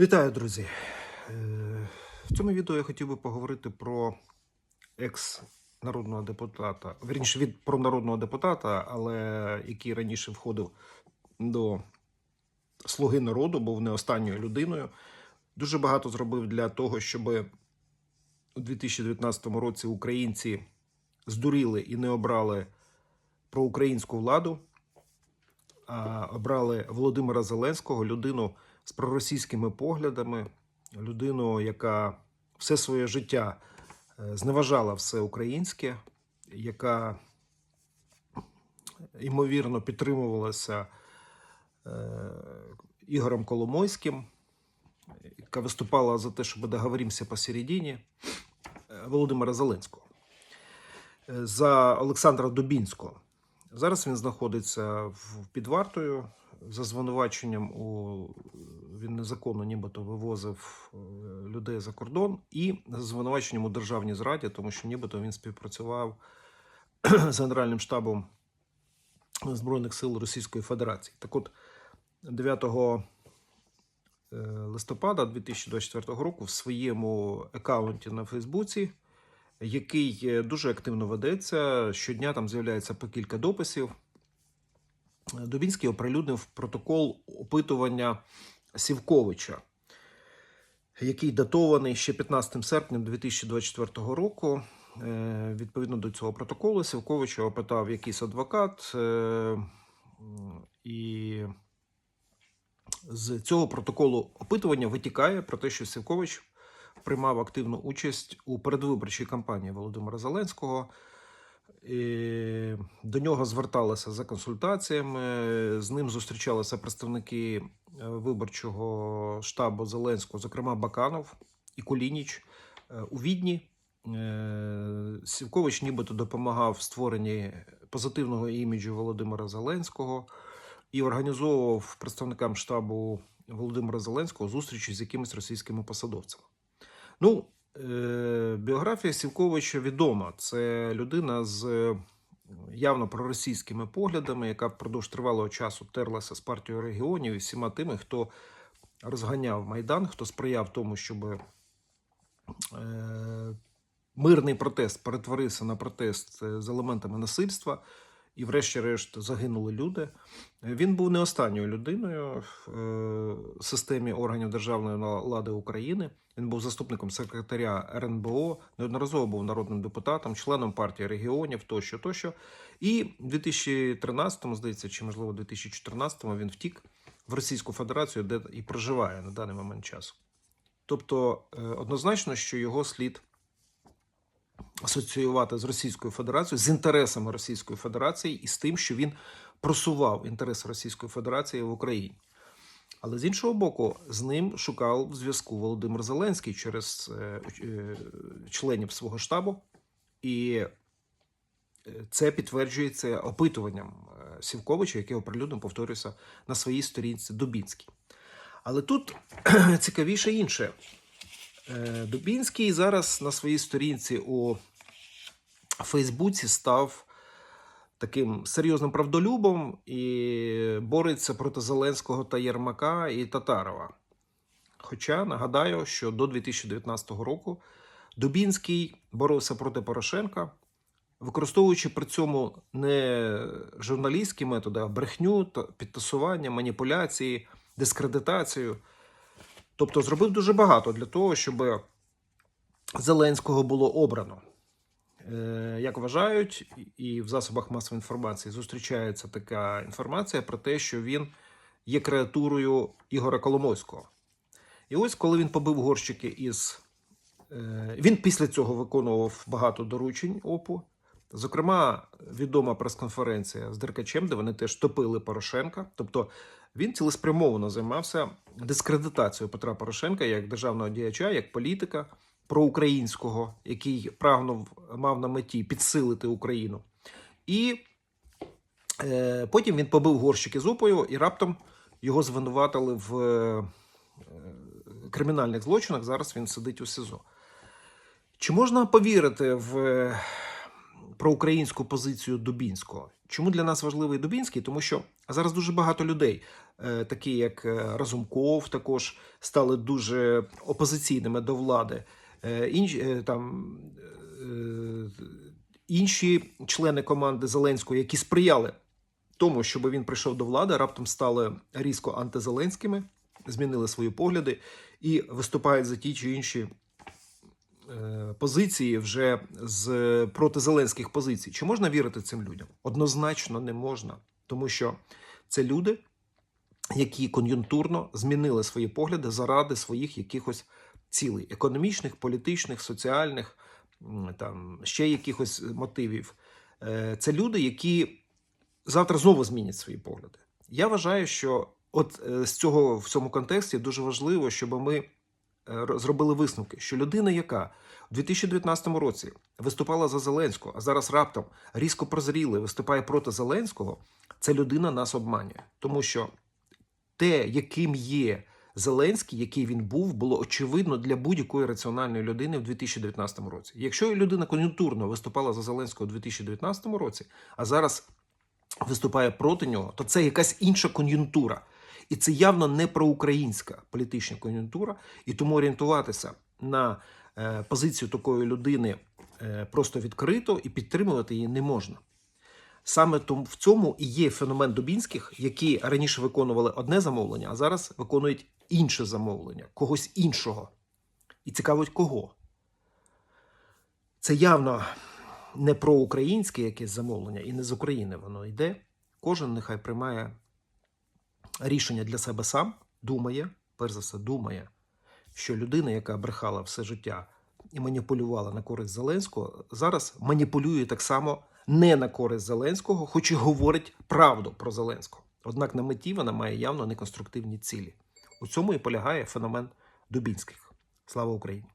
Вітаю, друзі! Е, В цьому відео я хотів би поговорити про екс-народного депутата, верніше від про народного депутата, але який раніше входив до Слуги народу, був не останньою людиною. Дуже багато зробив для того, щоб у 2019 році українці здуріли і не обрали проукраїнську владу, а обрали Володимира Зеленського, людину з проросійськими поглядами, людину, яка все своє життя е, зневажала все українське, яка ймовірно підтримувалася е, Ігорем Коломойським, яка виступала за те, щоб договоримося посередині е, Володимира Зеленського, за Олександра Дубінського. Зараз він знаходиться під вартою за звинуваченням у він незаконно нібито вивозив е, людей за кордон, і за звинуваченням у державній зраді, тому що нібито він співпрацював з Генеральним штабом Збройних сил Російської Федерації. Так от 9 е, листопада 2024 року в своєму аккаунті на Фейсбуці, який е, дуже активно ведеться, щодня там з'являється по кілька дописів. Дубінський оприлюднив протокол опитування Сівковича, який датований ще 15 серпня 2024 року. Е, Відповідно до цього протоколу, Сівковича опитав якийсь адвокат, е, і з цього протоколу опитування витікає про те, що Сівкович приймав активну участь у передвиборчій кампанії Володимира Зеленського. До нього зверталися за консультаціями. З ним зустрічалися представники е, виборчого штабу Зеленського, зокрема Баканов і Кулініч е, у Відні. Е, Сівкович нібито допомагав в створенні позитивного іміджу Володимира Зеленського і організовував представникам штабу Володимира Зеленського зустрічі з якимись російськими посадовцями. Ну, Біографія Сівковича відома. Це людина з е, явно проросійськими поглядами, яка впродовж тривалого часу терлася з партією регіонів і всіма тими, хто розганяв Майдан, хто сприяв тому, щоб е, мирний протест перетворився на протест е, з елементами насильства. І, врешті-решт, загинули люди. Він був не останньою людиною в е, системі органів державної влади України. Він був заступником секретаря РНБО, неодноразово був народним депутатом, членом партії регіонів тощо, тощо. І в 2013-му, здається, чи можливо 2014-му він втік в Російську Федерацію, де і проживає на даний момент часу. Тобто, е, однозначно, що його слід асоціювати з Російською Федерацією, з інтересами Російської Федерації і з тим, що він просував інтереси Російської Федерації в Україні. Але з іншого боку, з ним шукав зв'язку Володимир Зеленський через е, е, членів свого штабу, і е, це підтверджується опитуванням Сівковича, яке оприлюднив, повторюся, на своїй сторінці Дубінській. Але тут цікавіше інше. Дубінський зараз на своїй сторінці у Фейсбуці став таким серйозним правдолюбом і бореться проти Зеленського та Єрмака і Татарова. Хоча нагадаю, що до 2019 року Дубінський боровся проти Порошенка, використовуючи при цьому не журналістські методи, а брехню, підтасування, маніпуляції, дискредитацію. Тобто зробив дуже багато для того, щоб Зеленського було обрано. Е, Як вважають, і в засобах масової інформації зустрічається така інформація про те, що він є креатурою Ігора Коломойського. І ось коли він побив горщики із. е, Він після цього виконував багато доручень ОПУ. Зокрема, відома прес-конференція з Деркачем, де вони теж топили Порошенка. Тобто він цілеспрямовано займався дискредитацією Петра Порошенка як державного діяча, як політика проукраїнського, який прагнув мав на меті підсилити Україну. І е, потім він побив горщики з опою, і раптом його звинуватили в е, кримінальних злочинах. Зараз він сидить у СИЗО. Чи можна повірити в е, проукраїнську позицію Дубінського? Чому для нас важливий Дубінський? Тому що зараз дуже багато людей, е, такі як е, Разумков, також стали дуже опозиційними до влади. Е, Інші, е, там, е, інші члени команди Зеленського, які сприяли тому, щоб він прийшов до влади, раптом стали різко антизеленськими, змінили свої погляди і виступають за ті чи інші позиції вже з протизеленських позицій. Чи можна вірити цим людям? Однозначно не можна, тому що це люди, які кон'юнктурно змінили свої погляди заради своїх якихось цілей економічних, політичних, соціальних, там ще якихось мотивів. Е, Це люди, які завтра знову змінять свої погляди. Я вважаю, що от е, з цього в цьому контексті дуже важливо, щоб ми е, зробили висновки, що людина, яка у 2019 році виступала за Зеленського, а зараз раптом різко прозріла і виступає проти Зеленського, ця людина нас обманює, тому що те, яким є Зеленський, який він був, було очевидно для будь-якої раціональної людини в 2019 році. Якщо людина кон'юнктурно виступала за Зеленського у 2019 році, а зараз виступає проти нього, то це якась інша кон'юнктура. І це явно не проукраїнська політична кон'юнктура, і тому орієнтуватися на е, позицію такої людини е, просто відкрито і підтримувати її не можна. Саме в цьому і є феномен Дубінських, які раніше виконували одне замовлення, а зараз виконують інше замовлення, когось іншого. І цікавить кого. Це явно не проукраїнське якесь замовлення, і не з України воно йде. Кожен нехай приймає рішення для себе сам, думає, перш за все, думає, що людина, яка брехала все життя і маніпулювала на користь Зеленського, зараз маніпулює так само не на користь Зеленського, хоч і говорить правду про Зеленського. Однак на меті вона має явно неконструктивні цілі. У цьому і полягає феномен Дубінських. Слава Україні!